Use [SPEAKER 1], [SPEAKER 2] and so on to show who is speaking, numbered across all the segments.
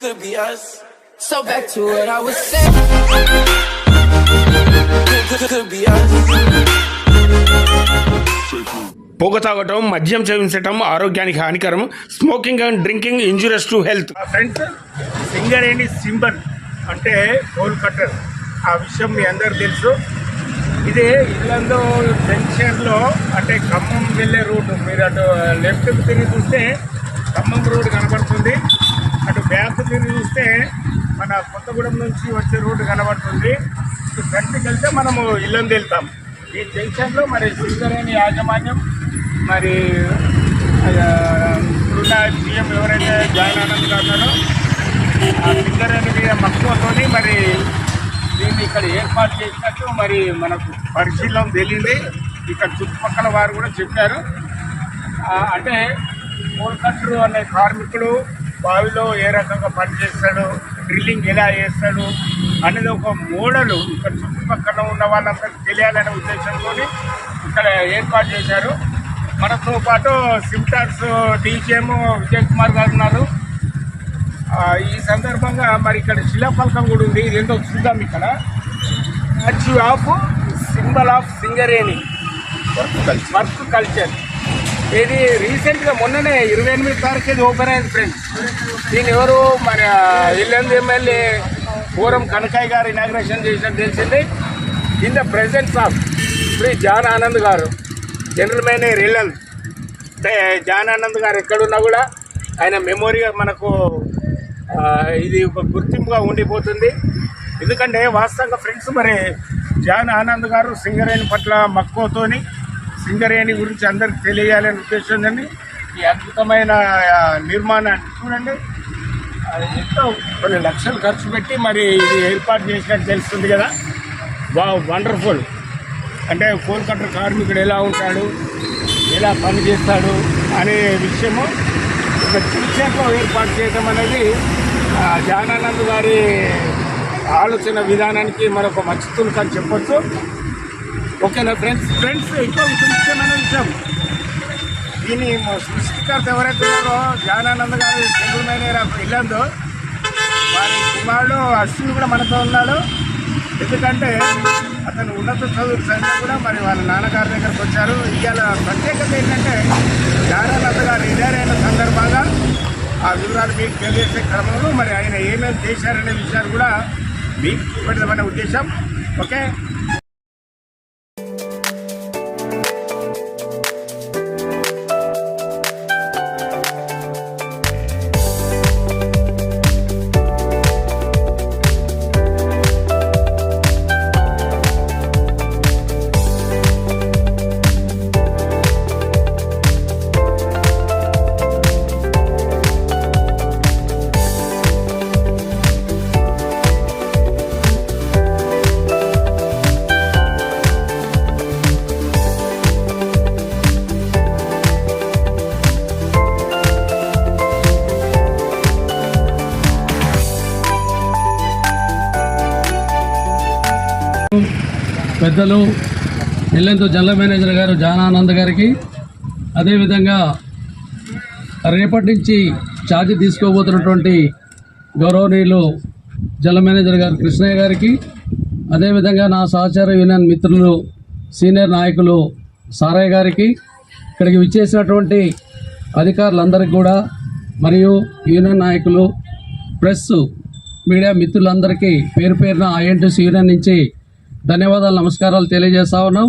[SPEAKER 1] could be us.
[SPEAKER 2] So back to what I was saying.
[SPEAKER 1] Could, be us.
[SPEAKER 3] పొగ తాగటం మద్యం సేవించటం ఆరోగ్యానికి హానికరం. Smoking and drinking injurious to health
[SPEAKER 4] friends Singareni symbol. అంటే toll cutter. ఆ విషయం మీ అందరికి తెలుసు. ఇది ఇల్లందు జంక్షన్లో అంటే ఖమ్మం వెళ్ళే రూట్. మీరు అటు లెఫ్ట్కి తిరిగి చూస్తే ఖమ్మం రోడ్ కనబడుతుంది అటు చూస్తే మన కొత్తగూడెం నుంచి వచ్చే రోడ్డు కనబడుతుంది. ఇటు వెళ్తే మనము ఇల్లందు వెళ్తాం. ఈ జంక్షన్లో మరి సింగరేణి యాజమాన్యం మరి ఇప్పుడున్న సీఎం ఎవరైతే జాయిన్ ఆనంద్ గారు ఆ ఫింగర్ మక్కువతోని మరి దీన్ని ఇక్కడ ఏర్పాటు చేసినట్టు మరి మనకు పరిశీలన తెలియంది ఇక్కడ చుట్టుపక్కల వారు కూడా చెప్పారు. అంటే కోల్కట్రు అనే కార్మికుడు బావిలో ఏ రకంగా పనిచేస్తాడు డ్రిల్లింగ్ ఎలా చేస్తాడు అనేది ఒక మోడల్ ఇక్కడ చుట్టుపక్కల ఉన్న వాళ్ళందరికీ తెలియాలనే ఉద్దేశంతో ఇక్కడ ఏర్పాటు చేశారు. మనతో పాటు సిమ్టార్స్ డీజీఎం విజయ్ కుమార్ గారు ఉన్నారు. ఈ సందర్భంగా మరి ఇక్కడ శిలాఫలకం కూడా ఉంది. ఇది ఏంటో చూద్దాం ఇక్కడ. Statue of symbol of Singareni work culture ఇది రీసెంట్గా మొన్ననే ఇరవై ఎనిమిది తారీఖు ఇది ఓపెన్ అయింది ఫ్రెండ్స్ దీని ఎవరు మన ఇల్లందు ఎమ్మెల్యే పూరం కనకాయ్ గారు ఇనాగ్రేషన్ చేసినట్టు తెలిసింది. In the presence of Shri John Anand garu general manager Yellandu అంటే జాన్ ఆనంద్ గారు ఎక్కడున్నా కూడా ఆయన మెమోరీగా మనకు ఇది ఒక గుర్తింపుగా ఉండిపోతుంది. ఎందుకంటే వాస్తవంగా ఫ్రెండ్స్ మరి జాన్ ఆనంద్ గారు సింగరేణి పట్ల మక్కువతోని సింగరేణి గురించి అందరికి తెలియాలనే అండి ఈ అద్భుతమైన నిర్మాణాన్ని చూడండి. అది ఎంతో కొన్ని లక్షలు ఖర్చు పెట్టి మరి ఇది ఏర్పాటు చేసినట్టు తెలుస్తుంది కదా. వా వండర్ఫుల్. అంటే ఫోన్ కట్టర్ కార్మికుడు ఎలా ఉంటాడు ఎలా పని చేస్తాడు అనే విషయము ఒక చికిత్సలో ఏర్పాటు చేయడం అనేది జానానంద్ గారి ఆలోచన విధానానికి మరొక మచ్చుతులు అని చెప్పొచ్చు. ఓకేనా ఫ్రెండ్స్ ఫ్రెండ్స్ ఇంకో విషయం ముఖ్యమైన విషయం దీని సృష్టికర్త ఎవరైతే ఉన్నారో జానానంద్ గారు జనరల్ మేనేజర్ ఇల్లందో వారి కుమారుడు అశ్విన్ కూడా మనతో ఉన్నాడు. ఎందుకంటే అతను ఉన్నత చదువు చదివినా కూడా మరి వాళ్ళ నాన్నగారి దగ్గరకు వచ్చారు. ఇవాళ ప్రత్యేకత ఏంటంటే జ్ఞానానంద గారు రిటైర్ అయిన సందర్భంగా ఆ వివరాలు మీకు తెలియజేసే క్రమంలో మరి ఆయన ఏమేమి చేశారనే విషయాలు కూడా మీకు చూపెడదామనే ఉద్దేశం. ఓకే?
[SPEAKER 5] పెద్దలు ఎల్లెంతో జనరల్ మేనేజర్ గారు జానానంద్ గారికి. అదేవిధంగా రేపటి నుంచి ఛార్జ్ తీసుకోబోతున్నటువంటి గౌరవనీయులు జనరల్ మేనేజర్ గారు కృష్ణయ్య గారికి. అదేవిధంగా నా సహచార యూనియన్ మిత్రులు సీనియర్ నాయకులు సారయ్య గారికి. ఇక్కడికి విచ్చేసినటువంటి అధికారులందరికీ కూడా మరియు యూనియన్ నాయకులు ప్రెస్ మీడియా మిత్రులందరికీ పేరు పేరున ఐఎన్టీసీ యూనియన్ నుంచి ధన్యవాదాలు నమస్కారాలు తెలియజేస్తా ఉన్నాం.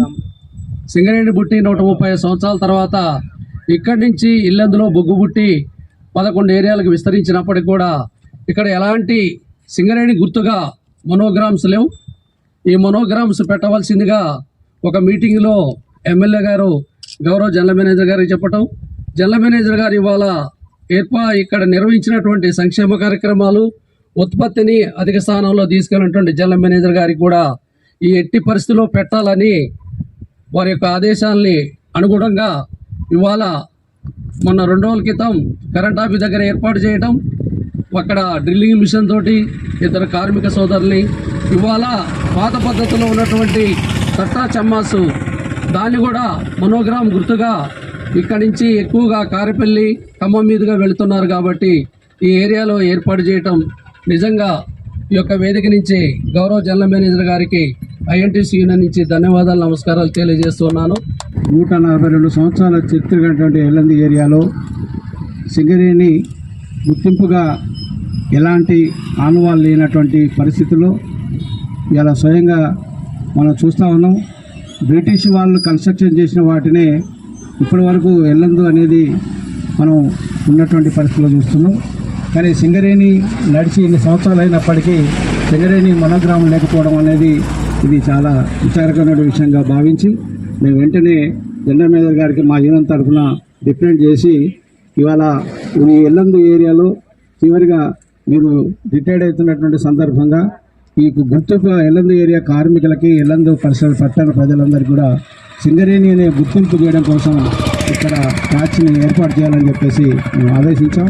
[SPEAKER 5] సింగరేణి బుట్టి నూట ముప్పై సంవత్సరాల తర్వాత ఇక్కడి నుంచి ఇల్లందులో బొగ్గు బుట్టి పదకొండు ఏరియాలకు విస్తరించినప్పటికి కూడా ఇక్కడ ఎలాంటి సింగరేణి గుర్తుగా మనోగ్రామ్స్ లేవు. ఈ మనోగ్రామ్స్ పెట్టవలసిందిగా ఒక మీటింగ్లో ఎమ్మెల్యే గారు గౌరవ జనరల్ మేనేజర్ గారికి చెప్పటం. జనరల్ మేనేజర్ గారు ఇవాళ ఏర్పా ఇక్కడ నిర్వహించినటువంటి సంక్షేమ కార్యక్రమాలు ఉత్పత్తిని అధిక స్థానంలో తీసుకెళ్ళినటువంటి జనరల్ మేనేజర్ గారికి కూడా ఈ ఎట్టి పరిస్థితిలో పెట్టాలని వారి యొక్క ఆదేశాలని అనుగుణంగా ఇవాళ మొన్న రెండు రోజుల క్రితం కరెంట్ ఆఫీస్ దగ్గర ఏర్పాటు చేయటం అక్కడ డ్రిల్లింగ్ మిషన్ తోటి ఇద్దరు కార్మిక సోదరుల్ని ఇవాళ పాత పద్ధతిలో ఉన్నటువంటి తట్టా చమ్మాసు దాన్ని కూడా మనోగ్రామ్ గుర్తుగా ఇక్కడి నుంచి ఎక్కువగా కారెపల్లి ఖమ్మం మీదుగా వెళుతున్నారు కాబట్టి
[SPEAKER 6] ఈ ఏరియాలో ఏర్పాటు చేయటం నిజంగా ఈ యొక్క వేదిక నుంచి గౌరవ జనరల్ మేనేజర్ గారికి ఐఎన్టీసీ యూనియన్ నుంచి ధన్యవాదాలు నమస్కారాలు తెలియజేస్తున్నాను.
[SPEAKER 7] నూట నలభై రెండు సంవత్సరాల చరిత్ర ఎల్లంది ఏరియాలో సింగరేణి గుర్తింపుగా ఎలాంటి ఆనవాళ్ళు లేనటువంటి పరిస్థితుల్లో ఇలా స్వయంగా మనం చూస్తూ ఉన్నాం. బ్రిటిష్ వాళ్ళు కన్స్ట్రక్షన్ చేసిన వాటినే ఇప్పటి వరకు ఎల్లందు అనేది మనం ఉన్నటువంటి పరిస్థితిలో చూస్తున్నాం. కానీ సింగరేణి నడిచి ఇన్ని సంవత్సరాలు అయినప్పటికీ సింగరేణి మనోగ్రామం లేకపోవడం అనేది ఇది చాలా విచారకరమైన విషయంగా భావించి మేము వెంటనే జనరల్ మేనేజర్ గారికి మా యూనియన్ తరఫున డిఫరెంట్ చేసి ఇవాళ ఈ ఎల్లందు ఏరియాలో చివరిగా మీరు రిటైర్డ్ అవుతున్నటువంటి సందర్భంగా ఈ గుర్తింపు ఎల్లందు ఏరియా కార్మికులకి ఎల్లందు పరిసర పట్టణ ప్రజలందరికీ కూడా సింగరేణి అనే గుర్తింపు చేయడం కోసం ఇక్కడ ప్యాచ్ని ఏర్పాటు చేయాలని చెప్పేసి మేము ఆదేశించాం.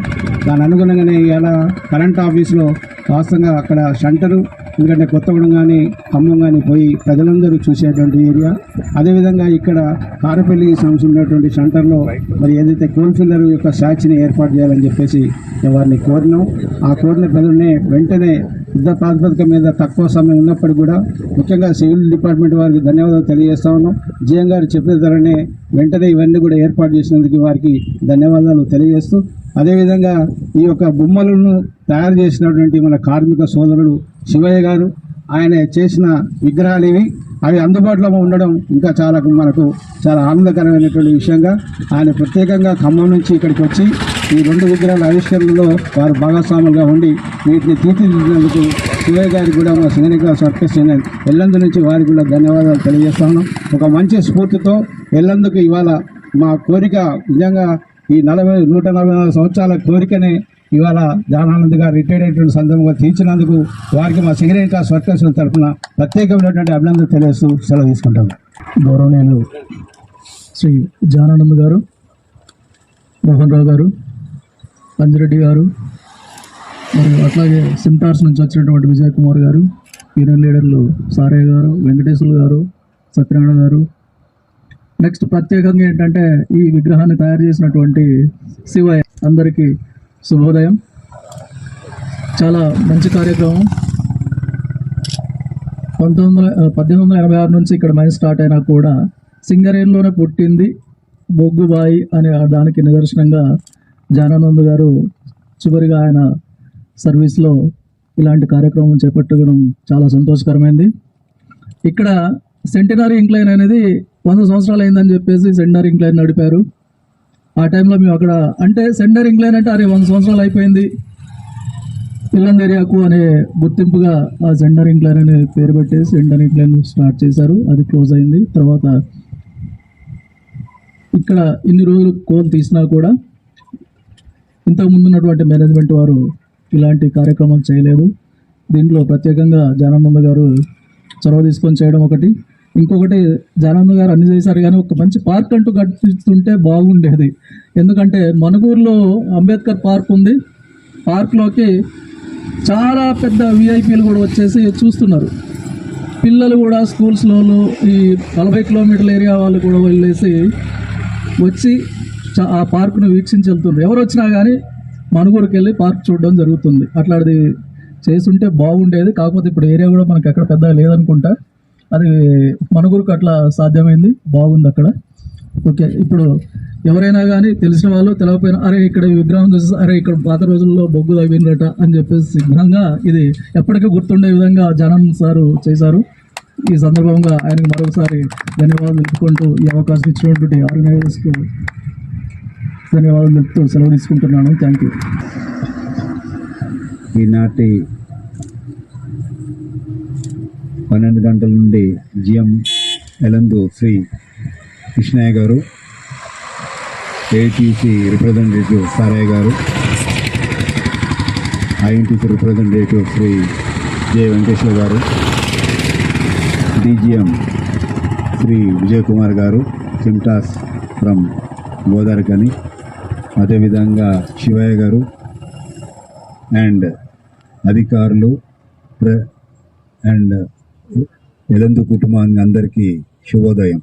[SPEAKER 7] దాని అనుగుణంగానే ఇవాళ కరెంట్ ఆఫీస్లో వాస్తవంగా అక్కడ షంటరు ఎందుకంటే కొత్తగూడెం కానీ ఖమ్మం కానీ పోయి ప్రజలందరూ చూసేటువంటి ఏరియా. అదేవిధంగా ఇక్కడ కారపల్లి సంస్థ ఉన్నటువంటి సెంటర్లో మరి ఏదైతే కోల్ఫిల్లర్ యొక్క సాక్షిని ఏర్పాటు చేయాలని చెప్పేసి వారిని కోరినాం. ఆ కోరిన ప్రజలనే వెంటనే యుద్ధ ప్రాతిపదిక మీద తక్కువ సమయం ఉన్నప్పటికీ కూడా ముఖ్యంగా సివిల్ డిపార్ట్మెంట్ వారికి ధన్యవాదాలు తెలియజేస్తా ఉన్నాం. జీఎం గారు చెప్పిన ధరనే వెంటనే ఇవన్నీ కూడా ఏర్పాటు చేసినందుకు వారికి ధన్యవాదాలు తెలియజేస్తూ అదేవిధంగా ఈ యొక్క బొమ్మలను తయారు చేసినటువంటి మన కార్మిక సోదరుడు శివయ్య గారు ఆయన చేసిన విగ్రహాలు ఇవి అవి అందుబాటులో ఉండడం ఇంకా చాలా మనకు చాలా ఆనందకరమైనటువంటి విషయంగా ఆయన ప్రత్యేకంగా ఖమ్మం నుంచి ఇక్కడికి వచ్చి ఈ రెండు విగ్రహాల ఆవిష్కరణలో వారు భాగస్వాములుగా ఉండి వీటిని తీర్చిదిద్దినందుకు శివయ్య గారికి కూడా మా సింగనిక సర్కస్ యూనియన్ ఎల్లందు నుంచి వారికి కూడా ధన్యవాదాలు తెలియజేస్తాను ఒక మంచి స్ఫూర్తితో ఎల్లందుకు ఇవాళ మా కోరిక నిజంగా ఈ నలభై నూట నలభై నాలుగు సంవత్సరాల కోరికనే ఇవాళ జానానంద్ గారు రిటైర్డ్ అయినటువంటి సందర్భంగా తీర్చినందుకు వారికి మా సింగరేణిక సర్కస్ తరఫున ప్రత్యేకమైనటువంటి అభినందన తెలియస్తూ సెలవు తీసుకుంటాను
[SPEAKER 6] గౌరవనీయులు శ్రీ జానానంద్ గారు మోహన్ రావు గారు పంజిరెడ్డి గారు మరియు అట్లాగే సిమ్టార్స్ నుంచి వచ్చినటువంటి విజయ్ కుమార్ గారు యూనియన్ లీడర్లు సారయ్య గారు వెంకటేశ్వర్లు గారు సత్యనారాయణ గారు నెక్స్ట్ ప్రత్యేకంగా ఏంటంటే ఈ విగ్రహాన్ని తయారు చేసినటువంటి శివయ్య అందరికీ శుభోదయం. చాలా మంచి కార్యక్రమం. పంతొమ్మిది వందల పద్దెనిమిది వందల ఎనభై ఆరు నుంచి ఇక్కడ మైన్ స్టార్ట్ అయినా కూడా సింగరేణిలోనే పుట్టింది బొగ్గుబాయి అనే దానికి నిదర్శనంగా జానానంద్ గారు చివరిగా ఆయన సర్వీస్లో ఇలాంటి కార్యక్రమం చేపట్టడం చాలా సంతోషకరమైంది. ఇక్కడ సెంటినరీ ఇంక్లైన్ అనేది వంద సంవత్సరాలు అయిందని చెప్పేసి సెండర్ ఇంక్లైన్ నడిపారు. ఆ టైంలో మేము అక్కడ అంటే సెంటర్ ఇంక్లైన్ అంటే అరే వంద సంవత్సరాలు అయిపోయింది. పిల్లంద ఏరియాకు అనే గుర్తింపుగా ఆ సెండర్ ఇంక్లైన్ అనే పేరు పెట్టేసి సెంటర్ ఇంక్లైన్ స్టార్ట్ చేశారు. అది క్లోజ్ అయింది. తర్వాత ఇక్కడ ఇన్ని రోజులు కోల్ తీసినా కూడా ఇంతకుముందు ఉన్నటువంటి మేనేజ్మెంట్ వారు ఇలాంటి కార్యక్రమాలు చేయలేదు. దీంట్లో ప్రత్యేకంగా జానానంద గారు చొరవ తీసుకొని చేయడం ఒకటి. ఇంకొకటి జానానంద గారు అన్ని చేశారు కానీ ఒక మంచి పార్క్ అంటూ కట్టిస్తుంటే బాగుండేది. ఎందుకంటే మనగూరులో అంబేద్కర్ పార్క్ ఉంది. పార్క్లోకి చాలా పెద్ద విఐపీలు కూడా వచ్చేసి చూస్తున్నారు. పిల్లలు కూడా స్కూల్స్లో ఈ నలభై కిలోమీటర్ల ఏరియా వాళ్ళు కూడా వెళ్ళేసి వచ్చి ఆ పార్కును వీక్షించి వెళ్తున్నారు ఎవరు వచ్చినా కానీ మనుగూరుకి వెళ్ళి పార్క్ చూడడం జరుగుతుంది. అట్లాంటిది చేస్తుంటే బాగుండేది. కాకపోతే ఇప్పుడు ఏరియా కూడా మనకి ఎక్కడ పెద్దగా లేదనుకుంటా. అది మనుగురుకు అట్లా సాధ్యమైంది. బాగుంది అక్కడ. ఓకే ఇప్పుడు ఎవరైనా కానీ తెలిసిన వాళ్ళు తెలియకపోయినా అరే ఇక్కడ విగ్రహం చూసి అరే ఇక్కడ పాత రోజుల్లో బొగ్గు తవ్వినరట అని చెప్పేసి సిగ్నంగా ఇది ఎప్పటికీ గుర్తుండే విధంగా జనం సారు చేశారు. ఈ సందర్భంగా ఆయనకు మరొకసారి ధన్యవాదాలు తెలుపుకుంటూ ఈ అవకాశం ఇచ్చినటువంటి ఆర్గనైజర్స్కు ధన్యవాదాలు తెలుపుతూ సెలవు తీసుకుంటున్నాను. థ్యాంక్ యూ
[SPEAKER 7] ఈనాటి పన్నెండు గంటల నుండి జిఎం ఎలందు శ్రీ కృష్ణయ్య గారు ATC representative Sarayya garu INTC representative Shri J Venkateswara garu DGM Shri Vijay Kumar గారు సిమ్టాస్ ఫ్రమ్ గోదావరికని అదేవిధంగా శివయ్య గారు అండ్ అధికారులు ప్ర అండ్ ఎలందు కుటుంబానికి అందరికీ శుభోదయం.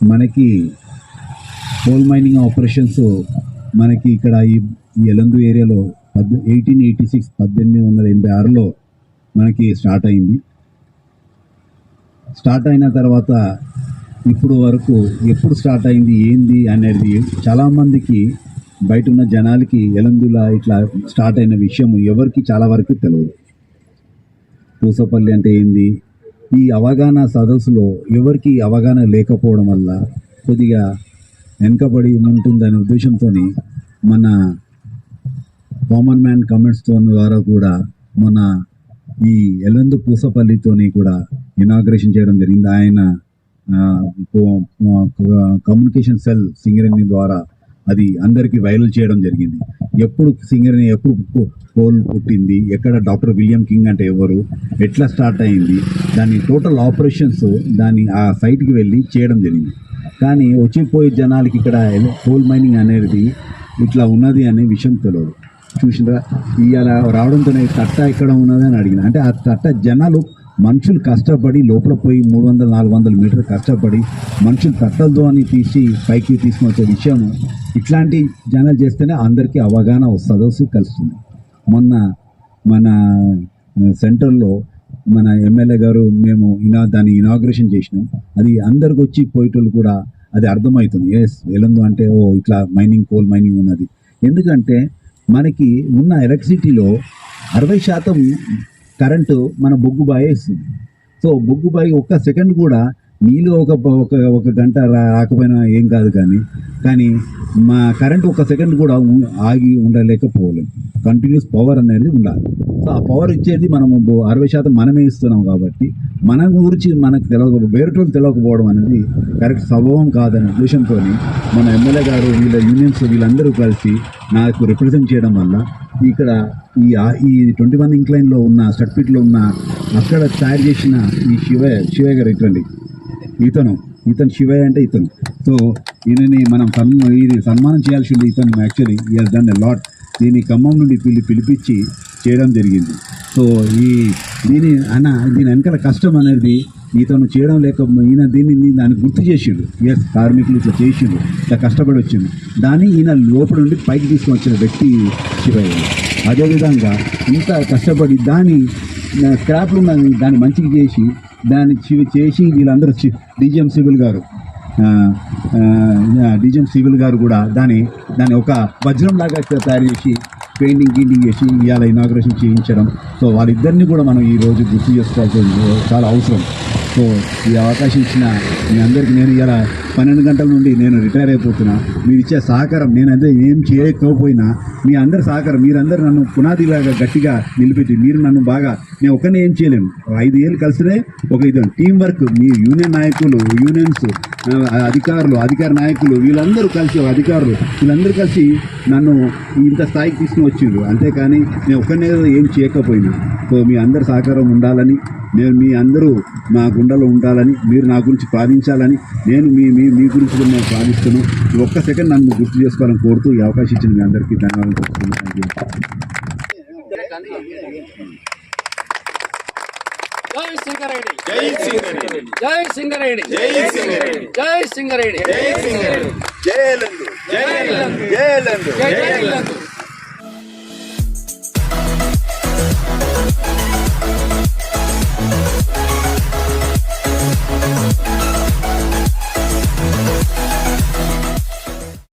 [SPEAKER 7] మనకి కోల్ మైనింగ్ ఆపరేషన్స్
[SPEAKER 8] మనకి ఇక్కడ ఈ ఎలందు ఏరియాలో పద్ ఎయిటీన్ ఎయిటీ సిక్స్ పద్దెనిమిది వందల ఎనభై ఆరులో మనకి స్టార్ట్ అయింది. స్టార్ట్ అయిన తర్వాత ఇప్పుడు వరకు ఎప్పుడు స్టార్ట్ అయింది ఏంది అనేది చాలామందికి బయట ఉన్న జనాలకి ఎలందులా ఇట్లా స్టార్ట్ అయిన విషయం ఎవరికి చాలా వరకు తెలియదు. పూసపల్లి అంటే ఏంది? ఈ అవగాహన సదస్సులో ఎవరికి అవగాహన లేకపోవడం వల్ల కొద్దిగా వెనుకబడి ఉంటుందనే ఉద్దేశంతో మన కామన్ మ్యాన్ కమెంట్స్తో ద్వారా కూడా మన ఈ ఎల్లందు పూసపల్లితోని కూడా ఇనాగ్రేషన్ చేయడం జరిగింది. ఆయన కమ్యూనికేషన్ సెల్ సింగరేణి ద్వారా అది అందరికీ వైరల్ చేయడం జరిగింది. ఎప్పుడు సింగర్ని ఎప్పుడు పో- పోల్ పుట్టింది ఎక్కడ డాక్టర్ విలియం కింగ్ అంటే ఎవరు ఎట్లా స్టార్ట్ అయింది దాని టోటల్ ఆపరేషన్స్ దాన్ని ఆ సైట్కి వెళ్ళి చేయడం జరిగింది. కానీ వచ్చిపోయే జనాలకి ఇక్కడ కోల్ మైనింగ్ అనేది ఇట్లా ఉన్నది అనే విషయం తెలియదు. చూసినా ఇవాళ రావడంతోనే తట్ట ఎక్కడ ఉన్నది అని అడిగిన అంటే ఆ తట్ట జనాలు మనుషులు కష్టపడి లోపల పోయి మూడు వందల నాలుగు వందల మీటర్ కష్టపడి మనుషులు తట్టలతో అని తీసి పైకి తీసుకుని వచ్చే విషయం ఇట్లాంటి జనాలు చేస్తేనే అందరికీ అవగాహన సదస్సు కలుస్తుంది. మొన్న మన సెంటర్లో మన ఎమ్మెల్యే గారు మేము ఇనా దాన్ని ఇనాగ్రేషన్ చేసినాం. అది అందరికి వచ్చి పోయేటోళ్ళు కూడా అది అర్థమవుతుంది. ఎస్ ఎలందు అంటే ఓ ఇట్లా మైనింగ్ కోల్ మైనింగ్ ఉన్నది. ఎందుకంటే మనకి ఉన్న ఎలక్ట్రిసిటీలో అరవై శాతం కరెంటు మన బొగ్గు బాయే ఇస్తుంది. సో బొగ్గు బాయి ఒక్క సెకండ్ కూడా నీళ్ళు ఒక ఒక ఒక గంట రా- రాకపోయినా ఏం కాదు కానీ కానీ మా కరెంట్ ఒక సెకండ్ కూడా ఆగి ఉండలేకపోలేం కంటిన్యూస్ పవర్ అనేది ఉండాలి. సో ఆ పవర్ ఇచ్చేది మనము అరవై శాతం మనమే ఇస్తున్నాం కాబట్టి మన గురించి మనకు తెలియక వేరేటోళ్ళు తెలియకపోవడం అనేది కరెక్ట్ స్వభావం కాదనే ఉద్దేశంతో మన ఎమ్మెల్యే గారు వీళ్ళ యూనియన్స్ వీళ్ళందరూ కలిసి నాకు రిప్రజెంట్ చేయడం వల్ల ఇక్కడ ఈ ఈ ట్వంటీ వన్ ఇంక్లైన్లో ఉన్న సర్టిఫికెట్లో ఉన్న అక్కడ తయారు చేసిన ఈ శివయ్య శివయ్య గారు ఇటువంటి ఇతను. ఇతను శివయ్య అంటే ఇతను. సో ఈయనని మనం సన్ ఇది సన్మానం చేయాల్సి ఉంది ఇతను యాక్చువల్లీ ఈ దన్ లాట్ దీన్ని ఖమ్మం నుండి పిలి పిలిపించి చేయడం జరిగింది. సో ఈ దీని అన్న దీని వెనకాల కష్టం అనేది ఇతను చేయడం లేక ఈయన దీన్ని దాన్ని గుర్తు చేసిండు. ఎస్ కార్మికులు ఇట్లా చేసిండు. ఇట్లా కష్టపడి వచ్చిండు. దాన్ని ఈయన లోపల నుండి పైకి తీసుకొని వచ్చిన వ్యక్తి శివయ్య. అదేవిధంగా ఇంత కష్టపడి దాన్ని స్క్రాప్లు దాన్ని మంచిగా చేసి దాన్ని చేసి వీళ్ళందరూ డిజిఎం సివిల్ గారు డిజిఎం సివిల్ గారు కూడా దాన్ని దాన్ని ఒక వజ్రం లాగా తయారు చేసి పెయింటింగ్ గీంటింగ్ చేసి ఇవాళ ఇనాగ్రేషన్ చేయించడం. సో వారిద్దరిని కూడా మనం ఈ రోజు గుర్తు చేసుకోవాల్సి చాలా అవసరం. సో ఈ అవకాశం ఇచ్చిన మీ అందరికీ నేను ఇలా పన్నెండు గంటల నుండి నేను రిటైర్ అయిపోతున్నా. మీరు ఇచ్చే సహకారం నేనైతే ఏం చేయకపోయినా మీ అందరి సహకారం మీరందరూ నన్ను పునాదిలాగా గట్టిగా నిలిపెట్టి మీరు నన్ను బాగా నేను ఒక్కనే ఏం చేయలేను. ఐదు ఏళ్ళు కలిసినే ఒక ఇది టీం వర్క్ మీ యూనియన్ నాయకులు యూనియన్స్ అధికారులు అధికార నాయకులు వీళ్ళందరూ కలిసి అధికారులు వీళ్ళందరూ కలిసి నన్ను ఇంత స్థాయికి తీసుకుని వచ్చిండ్రు. అంతేకాని నేను ఒక్కనే ఏం చేయకపోయినా. సో మీ అందరి సహకారం ఉండాలని నేను మీ అందరూ నా గుండెలో ఉండాలని మీరు నా గురించి ప్రార్థించాలని నేను మీ మీ మీ గురించి కూడా నేను ప్రార్థిస్తున్నాను ఒక్క సెకండ్ నన్ను గుర్తు చేసుకోవాలని కోరుతూ ఈ అవకాశం ఇచ్చిన మీ అందరికీ ధన్యవాదాలు
[SPEAKER 6] జై సింగరేణి జై సింగరేణి జై సింగరేణి జై సింగరేణి జై సింగరేణి జై సింగరేణి జై లందు జై లందు జై లందు